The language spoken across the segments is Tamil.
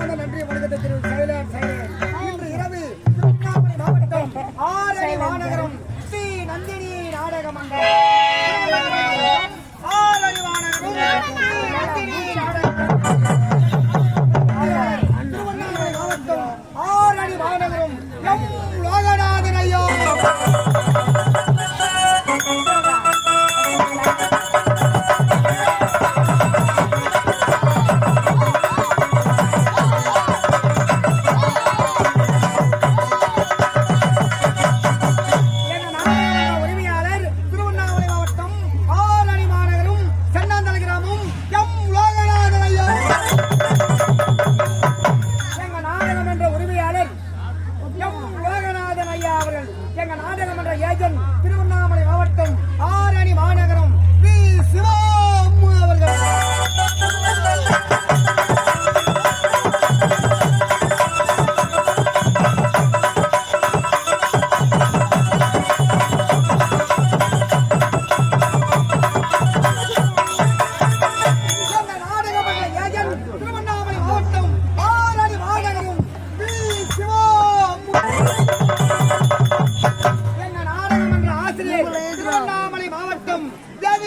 மனமார்ந்த நன்றியை வணக்கத்தை தெரிவித்து சைலார் சைலன் இன்று இரவு திருவண்ணாமலை மாவட்டம் ஆரணி மாநகரம் ஸ்ரீ நந்தினி நாடக மண்டலம் ஆரணி மாநகரம் நந்தினி நாடக திருவண்ணாமலை மாவட்டம் ஆரணி மாநகரம் எம் லோகநாதன் ஐயா.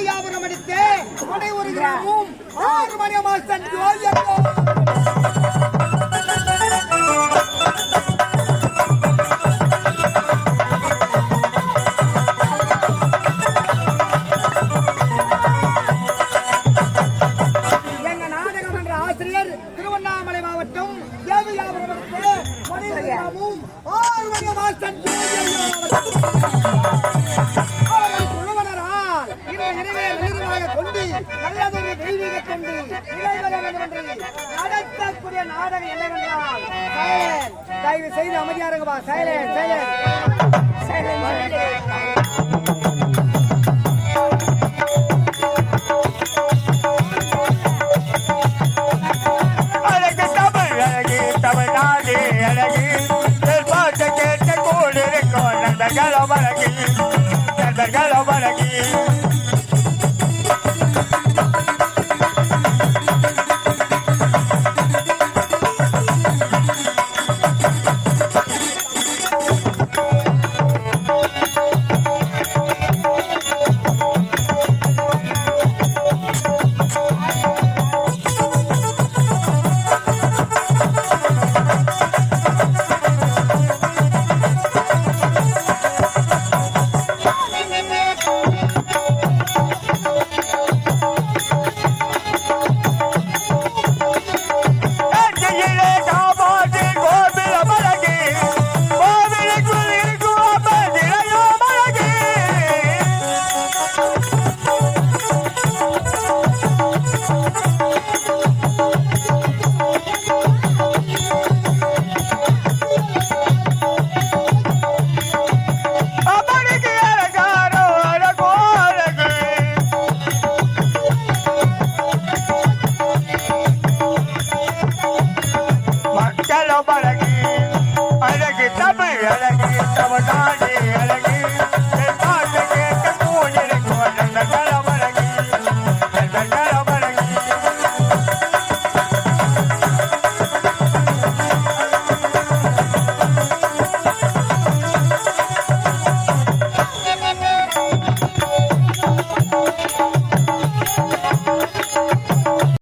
ஆடி ஆபரணம் அடித்து உடை ஒரு கிராமும். ஆறு மணி மாசன் ஜோதியம் கொண்டு நிகழ்வர நடத்தக்கூடிய நாடகம் என்னவென்றால் தயவு செய்து அமைதியா சைலன் சைலன் அழகு அழகிய தமிழ்நாடு